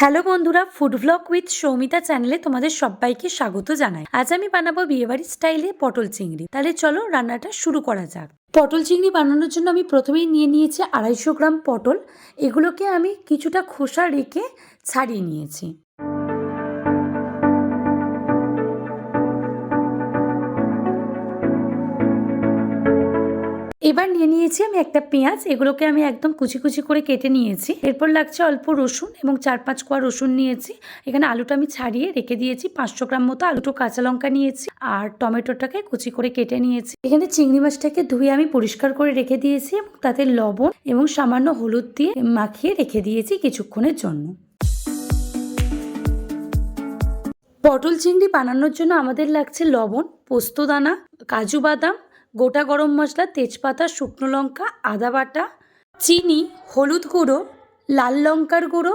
Hello বন্ধুরা food blog with Soumita চ্যানেলে তোমাদের সবাইকে স্বাগত জানাই। আজ আমি বানাবো বিয়েবাড়ির স্টাইলে পটল চিংড়ি। তাহলে চলো রান্নাটা শুরু করা যাক। পটল চিংড়ি বানানোর জন্য আমি প্রথমেই নিয়ে নিয়েছি আড়াইশো গ্রাম পটল। এগুলোকে আমি কিছুটা খোসা রেখে ছাড়িয়ে নিয়েছি। এবার নিয়ে নিয়েছি আমি একটা পেঁয়াজ, এগুলোকে আমি একদম কুচি কুচি করে কেটে নিয়েছি। এরপর লাগছে অল্প রসুন এবং চার পাঁচ কোয়া রসুন নিয়েছি। এখানে আলুটা আমি ছাড়িয়ে রেখে দিয়েছি, পাঁচশো গ্রাম মতো আলুটো কাঁচা লঙ্কা নিয়েছি আর টমেটোটাকে কুচি করে কেটে নিয়েছি। এখানে চিংড়ি মাছটাকে ধুয়ে আমি পরিষ্কার করে রেখে দিয়েছি এবং তাতে লবণ এবং সামান্য হলুদ দিয়ে মাখিয়ে রেখে দিয়েছি কিছুক্ষণের জন্য। পটল চিংড়ি বানানোর জন্য আমাদের লাগছে লবণ পোস্তদানা কাজু বাদাম গোটা গরম মশলা, তেজপাতা, শুকনো লঙ্কা, আদা বাটা, চিনি, হলুদ গুঁড়ো, লাল লঙ্কার গুঁড়ো,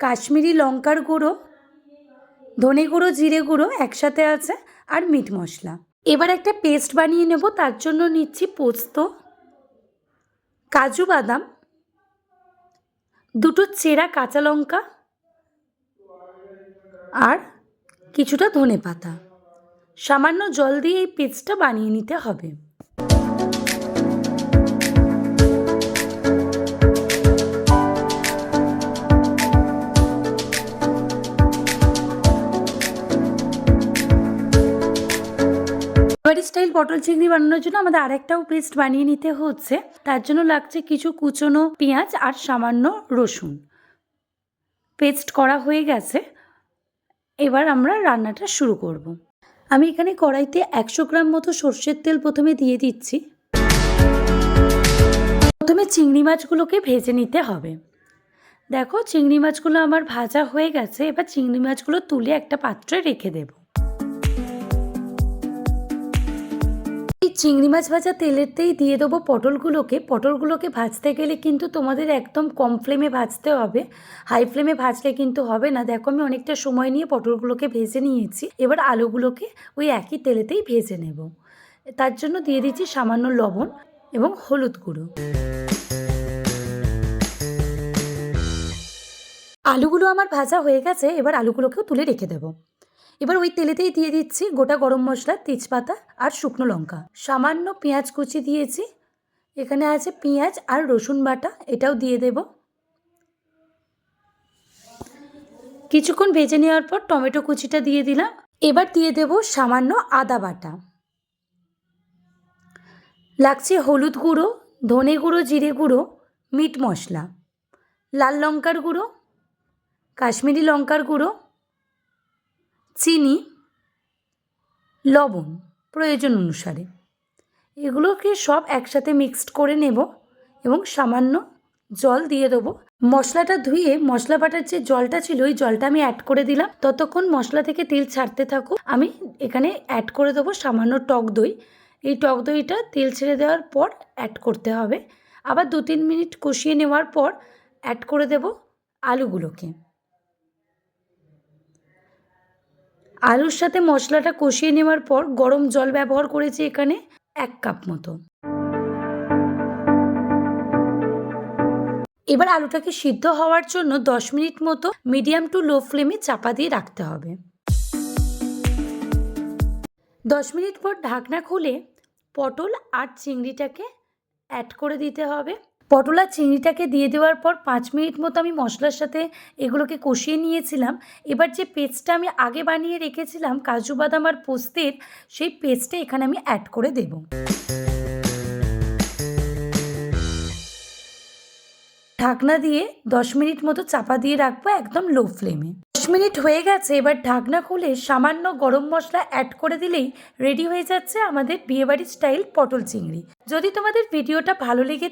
কাশ্মীরি লঙ্কার গুঁড়ো, ধনে গুঁড়ো, জিরে গুঁড়ো একসাথে আছে আর মিট মশলা। এবার একটা পেস্ট বানিয়ে নেব, তার জন্য নিচ্ছি পোস্ত, কাজু বাদাম, দুটো চেরা কাঁচা লঙ্কা আর কিছুটা ধনে পাতা সামান্য জল দিয়ে এই পেস্টটা বানিয়ে নিতে হবে। স্টাইল পটল চিংড়ি বানানোর জন্য আমাদের আরেকটাও পেস্ট বানিয়ে নিতে হচ্ছে। তার জন্য লাগছে কিছু কুচনো পেঁয়াজ আর সামান্য রসুন। পেস্ট করা হয়ে গেছে। এবার আমরা রান্নাটা শুরু করব। আমি এখানে কড়াইতে একশো গ্রাম মতো সর্ষের তেল প্রথমে দিয়ে দিচ্ছি। প্রথমে চিংড়ি মাছগুলোকে ভেজে নিতে হবে। দেখো, চিংড়ি মাছগুলো আমার ভাজা হয়ে গেছে। এবার চিংড়ি মাছগুলো তুলে একটা পাত্রে রেখে দেব। চিংড়ি মাছ ভাজা তেলেরতেই দিয়ে দেবো পটলগুলোকে। পটলগুলোকে ভাজতে গেলে কিন্তু তোমাদের একদম কম ফ্লেমে ভাজতে হবে। হাই ফ্লেমে ভাজলে কিন্তু হবে না। দেখো, আমি অনেকটা সময় নিয়ে পটলগুলোকে ভেজে নিয়েছি। এবার আলুগুলোকে ওই একই তেলেতেই ভেজে নেব। তার জন্য দিয়ে দিচ্ছি সামান্য লবণ এবং হলুদ গুঁড়ো। আলুগুলো আমার ভাজা হয়ে গেছে। এবার আলুগুলোকেও তুলে রেখে দেবো। এবার ওই তেলেতেই দিয়ে দিচ্ছি গোটা গরম মশলা, তেজপাতা আর শুকনো লঙ্কা। সামান্য পেঁয়াজ কুচি দিয়েছি। এখানে আছে পেঁয়াজ আর রসুন বাটা, এটাও দিয়ে দেব। কিছুক্ষণ ভেজে নেওয়ার পর টমেটো কুচিটা দিয়ে দিলাম। এবার দিয়ে দেব সামান্য আদা বাটা। লাগছে হলুদ গুঁড়ো, ধনে গুঁড়ো, জিরে গুঁড়ো, মিট মশলা, লাল লঙ্কার গুঁড়ো, কাশ্মীরি লঙ্কার গুঁড়ো চিনি, লবণ প্রয়োজন অনুসারে। এগুলোকে সব একসাথে মিক্সড করে নেব এবং সামান্য জল দিয়ে দেবো। মশলাটা ধুয়ে মশলা বাটার যে জলটা ছিল, ওই জলটা আমি অ্যাড করে দিলাম। ততক্ষণ মশলা থেকে তেল ছাড়তে থাকুক। আমি এখানে অ্যাড করে দেবো সামান্য টক দই। এই টক দইটা তেল ছেড়ে দেওয়ার পর অ্যাড করতে হবে। আবার দু তিন মিনিট কষিয়ে নেওয়ার পর অ্যাড করে দেব আলুগুলোকে। আলুর সাথে মশলাটা কষিয়ে নেওয়ার পর গরম জল ব্যবহার করেছি এখানে এক কাপ মতো। এবার আলুটাকে সিদ্ধ হওয়ার জন্য দশ মিনিট মতো মিডিয়াম টু লো ফ্লেমে চাপা দিয়ে রাখতে হবে। দশ মিনিট পর ঢাকনা খুলে পটল আর চিংড়িটাকে অ্যাড করে দিতে হবে। পটল আর চিংড়িটাকে দিয়ে দেওয়ার পর পাঁচ মিনিট মতো আমি মশলার সাথে এগুলোকে কষিয়ে নিয়েছিলাম। এবার যে পেস্টটা আমি আগে বানিয়ে রেখেছিলাম, কাজু বাদাম আর পোস্তের, সেই পেস্টটা এখানে আমি অ্যাড করে দেব। ঢাকনা দিয়ে দশ মিনিট মতো চাপা দিয়ে রাখব একদম লো ফ্লেমে দশ মিনিট হয়ে গেছে, এবার ঢাকনা খুলে সামান্য গরম মশলা অ্যাড করে দিলেই রেডি হয়ে যাচ্ছে আমাদের বিয়েবাড়ির স্টাইল পটল চিংড়ি। যদি তোমাদের ভিডিওটা ভালো লেগে